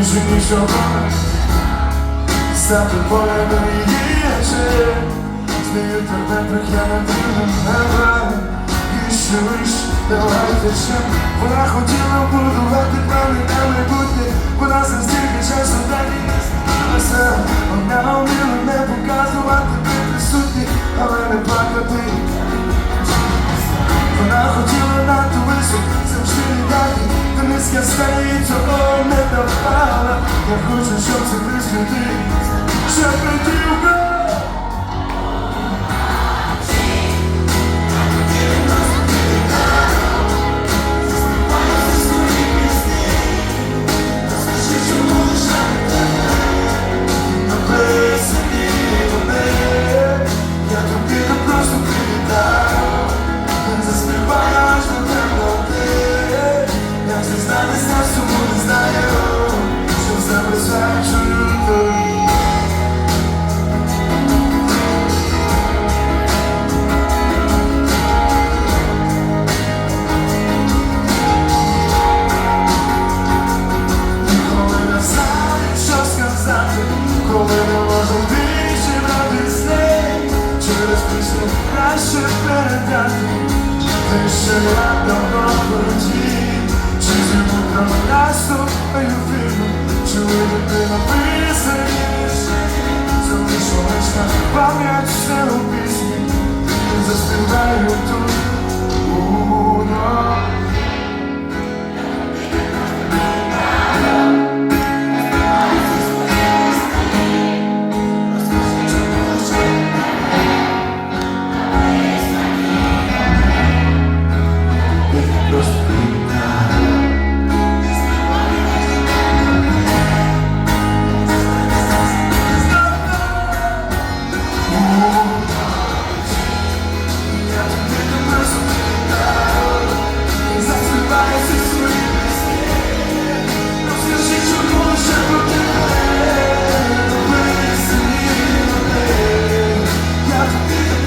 більше нічого За тобою доїдеш Змію тебе прихянути на І ще Вона хотіла будувати на майбутнє. Вона за стільки часу так і не змінилася Вона не показувати присутні, але не плакати. Вона хотіла надто високо, завжди літати Та низька стає цього не давала Я хочу, щоб це присвяти Щоб притівка Написані Давно хотів Чи живу там наступною фільмом Чи вийде написані Залишилась на пам'ять все у пісні І заспіваю тут у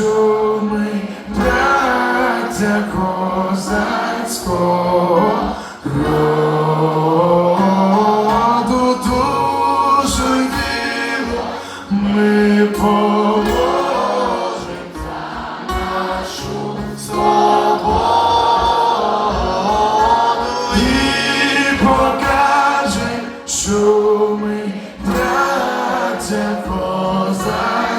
що ми браття козацького роду. Душу діло ми положимо за нашу свободу. І покаже, що ми браття козацького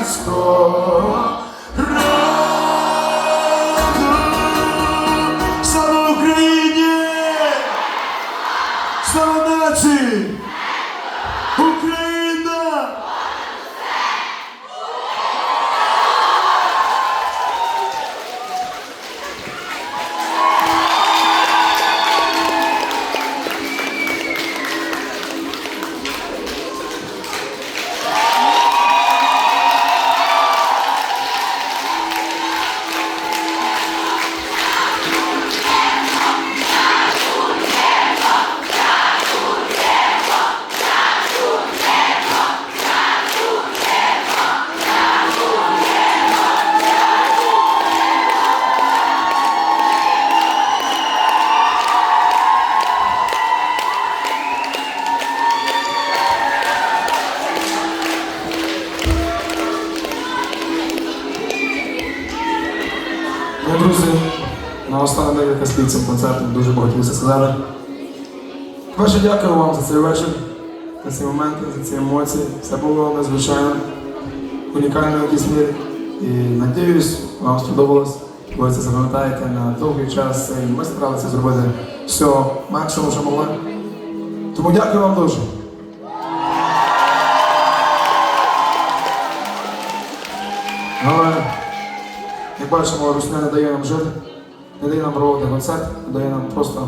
Ну, друзі, наостанок декілька слів цим концертом дуже багато сказали. Перше, дякую вам за цей вечір, за ці моменти, за ці емоції. Все було надзвичайно унікально в якійсь мірі. І надіюсь, вам сподобалось. Ви це запам'ятаєте на довгий час. І ми старалися зробити все максимум, що могли. Тому дякую вам дуже. Але як бачимо, Русня не дає нам жити, не дає нам проводити концерт, не дає нам просто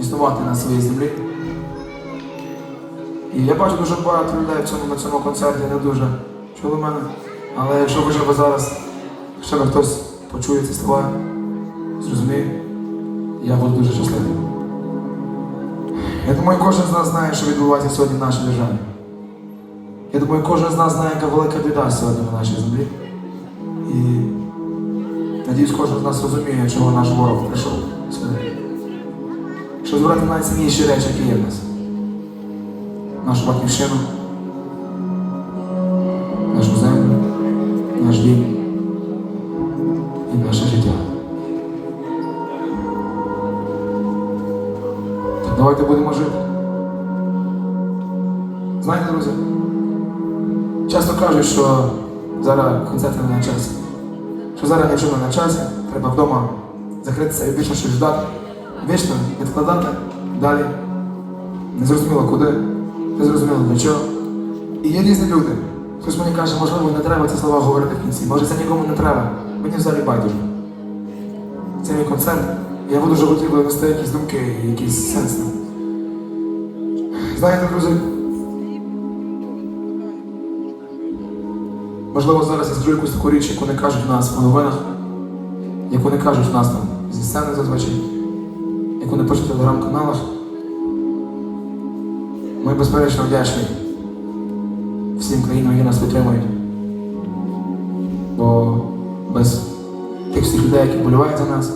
існувати на своїй землі. І я бачу дуже багато людей в цьому, на цьому концерті не дуже чули мене. Але якщо б зараз, хоча б хтось почує ці слова, зрозуміє, я буду дуже щасливий. Я думаю, кожен з нас знає, що відбувається сьогодні в нашій державі. Я думаю, кожен з нас знає, яка велика біда сьогодні на нашій землі. І надіюсь, кожен з нас розуміє, чого наш ворог прийшов сюди. Щоб збирати найцінніші речі, які є в нас. Нашу батьківщину, нашу землю, наш дім і наше життя. Так давайте будемо жити. Знаєте, друзі, часто кажуть, що зараз концерти не на часі. Що зараз нічого не на часі, треба вдома закритися і більше щось ждати. Вічно відкладати далі. Незрозуміло куди, незрозуміло для чого. І є різні люди. Хтось мені каже, можливо, не треба ці слова говорити в кінці. Може це нікому не треба. Мені взагалі байдуже. Це мій концерт. Я буду дуже хотів донести якісь думки і якийсь сенс. Знаєте, друзі, можливо, зараз я скажу якусь таку річ, яку не кажуть в нас по новинах, яку не кажуть в нас там зі сцени зазвичай, яку не пишуть в телеграм-каналах. Ми безперечно вдячні всім країнам, які нас підтримують. Бо без тих всіх людей, які болювають за нас,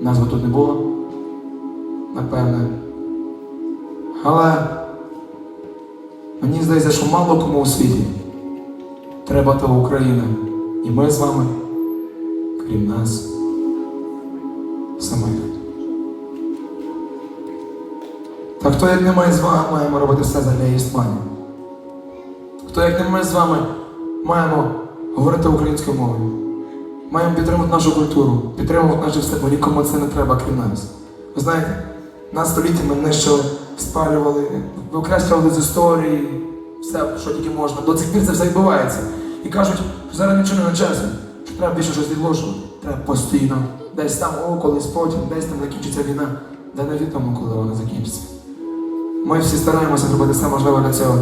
нас би тут не було, напевне. Але мені здається, що мало кому у світі треба того України. І ми з вами, крім нас, самих. Та хто як не ми з вами маємо робити все для існування? Хто як не ми з вами маємо говорити українською мовою? Маємо підтримувати нашу культуру, підтримувати наше все, бо нікому це не треба, крім нас. Ви знаєте, нас століттями нищили, спалювали, викреслювали з історії, все, що тільки можна. До цих пір це все відбувається. І кажуть, зараз нічого не часі, що треба більше щось відложувати. Треба постійно. Десь там, о, колись потім, десь там закінчиться війна. Де невідомо, коли вона закінчиться. Ми всі стараємося зробити все можливе для цього.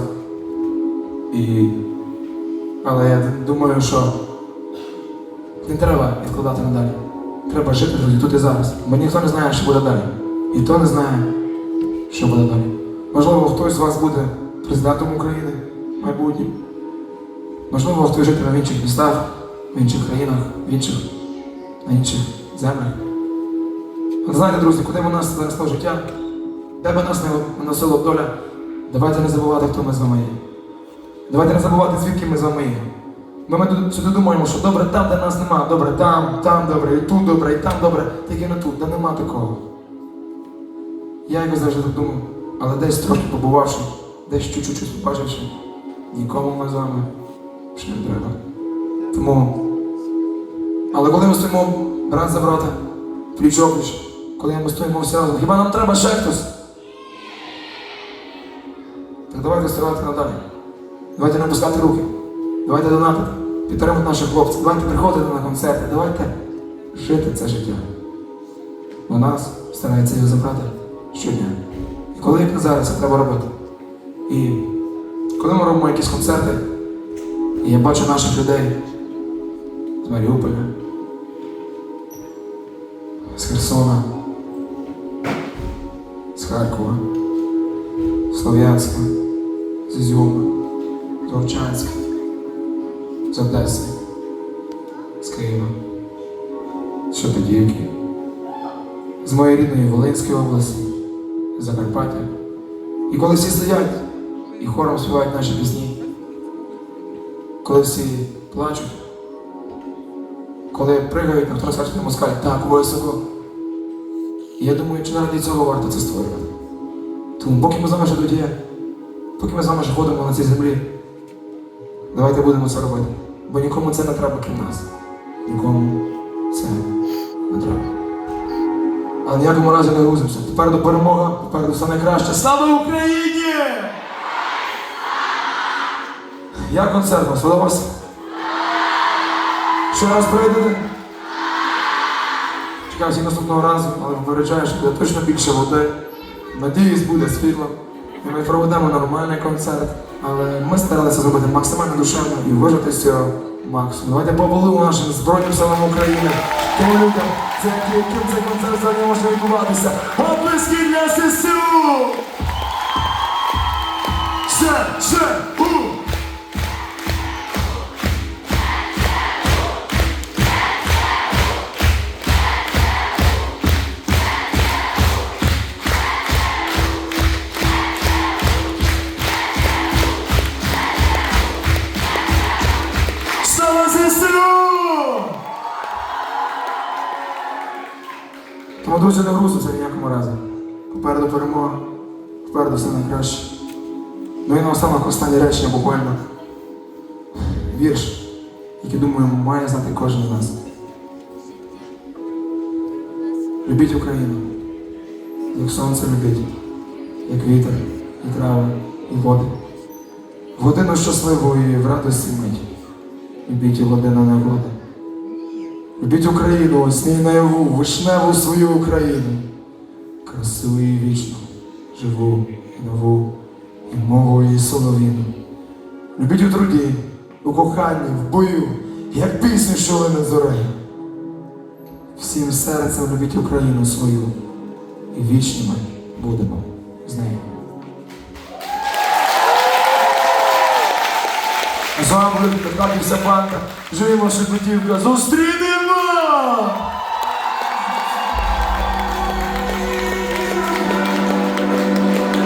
І... Але я думаю, що не треба відкладати надалі. Треба жити, друзі, тут і зараз. Бо ніхто не знає, що буде далі. І хто не знає, що буде далі. Можливо, хтось з вас буде президентом України майбутнім. Можливо, хтось житиме в інших містах, в інших країнах, в інших, на інших землях. Але знаєте, друзі, куди б нас занесло життя, де б нас не носило доля, давайте не забувати, хто ми з вами є. Давайте не забувати, звідки ми з вами є. Бо ми сюди думаємо, що добре там, де нас нема, добре там, там добре, і тут добре, і там добре, тільки не тут, де нема такого. Я якось завжди так думав, але десь трошки побувавши, десь чуть-чуть побачивши, нікому ми з вами ще не треба. Тому. Але коли ми стоїмо брат за брата, пліч опліч, коли ми стоїмо всі разом, хіба нам треба ще хтось? Так давайте стояти надалі. Давайте не опускати руки. Давайте донатити, підтримати наших хлопців, давайте приходити на концерти, давайте жити це життя. Бо нас старається його забрати щодня. І коли як не зараз, це треба робити. І коли ми робимо якісь концерти, і я бачу наших людей з Маріуполя, з Херсона, з Харкова, з Слов'янська, з Ізюма, з Овчанська, з Одеси, з Києва, з Шепетівки, з моєї рідної Волинської області, з Закарпаття. І коли всі стоять і хором співають наші пісні, коли всі плачуть, коли пригають на скаже москаль так високо. І я думаю, чи заради цього варто це створювати. Тому поки ми з вами тут є, поки ми з вами ходимо на цій землі, давайте будемо це робити. Бо нікому це не треба крім нас. Нікому це не треба. Але ніякому разі не грузимося. Попереду перемога, попереду все найкраще. Слава Україні! Як концерт вам сподобався? Ще раз прийдете? Чекаю всіх наступного разу, але попереджаю, що буде точно більше води. Надіюсь, буде світло. І ми проведемо нормальний концерт. Але ми старалися зробити максимально душевно і вижити з цього максимум. Давайте поболимо нашим Збройним силам України, тим людям, завдяки яким цей концерт сьогодні може відбуватися. Оплески для ССУ! Ще, ще, друзі, не грузиться ніякому разі. Попереду перемога, попереду все найкраще. Ну і наостанок останні речення буквально. Вірш, який, думаю, має знати кожен з нас. Любіть Україну, як сонце любіть, як вітер, і трави, і води. В годину щасливої в радості мить. Любіть і година негоди. Любіть Україну, осній наяву, вишневу свою Україну. Красиву і вічну, живу і нову, і мову і соловіну. Любіть у труді, у коханні, в бою, як пісню, що лине зорею. Всім серцем любіть Україну свою, і вічними будемо з нею. З вами були Петраківся Банка, живімо Шепетівка. Зустріч!